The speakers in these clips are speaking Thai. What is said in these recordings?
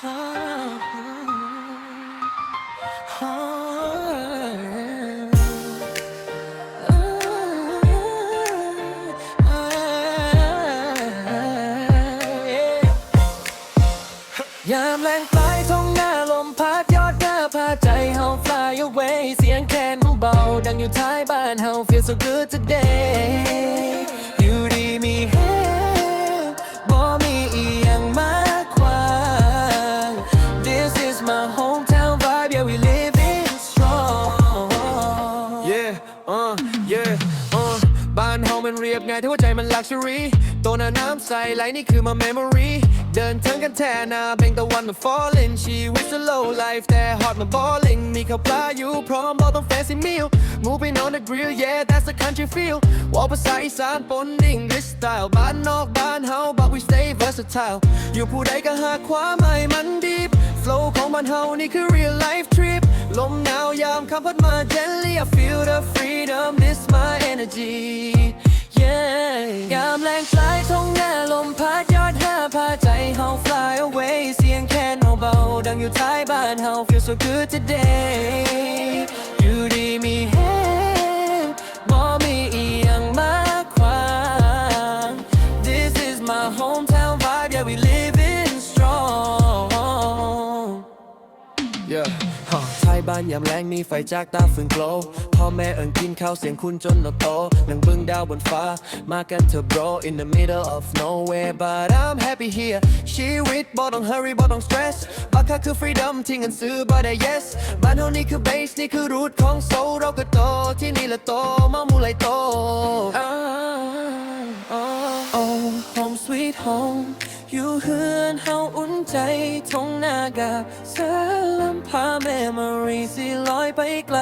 ยามแรงปลายท้องหน้าลมพัดยอดหน้าพาใจเฮา fly away เสียงแคนเบา ดังอยู่ท้ายบ้านเฮา feel so good today uh yeah uh บ้านเฮามันเรียบง่ายที่หัวใจมัน luxury ตัวหน้าน้ำใสไหลนี่คือมา memory เดินทางกันแทนาเบ่งตะวันมัน falling ชีวิต slow life แต่ hot มัน balling มีข้าวปลาอยู่พร้อมบอาต้อง fancy meal moving on the grill yeah that's the country feel วอลภาษาอีสานปน English style บ้านนอกบ้านเฮา but we stay versatile อยู่ผู้ใดก็หาความหมายมันดี flow ของบ้านเฮานี่คือ real life trip ลมหนาวยามคำพัดมา gently I feel the freedom this my energy yeah ยามแรงปลายท้องหน้าลมพัดยอดห้าพาใจเฮา fly away เสียงแคนเบาๆดังอยู่ท้ายบ้านเฮา feel so good today อยู่ดีมี บ้านยามแรงมีไฟจากตาฟืนโกลพ่อแม่เอิงกินข้าวเสียงคุณจนเราโตนั่งบิ่งดาวบนฟ้า มากันเถอะ bro in the middle of nowhere but I'm happy here ชีวิตบ่ต้อง hurry บ่ต้อง stress บักคักคือ freedom ที่เงินซื้อบ่ได้ yes บ้านเฮานี่คือ base นี่คือ root ของ soul เราก็โตที่นี่ละโตมามูไหลโต home sweet home อยู่เฮือนเฮาอุ่นใจทงหน้ากับสลัมพา memory สิลอยไปไกล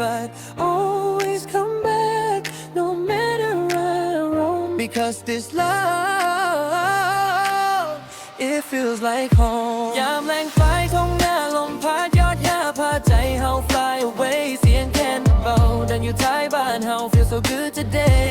but always come back no matter where roam because this love it feels like home ยามแรงไฟทงหน้าลมพัดยอดหญ้าพาใจเฮา fly away เสียงแคนเบาดังอยู่ท้ายบ้านเฮา feel so good today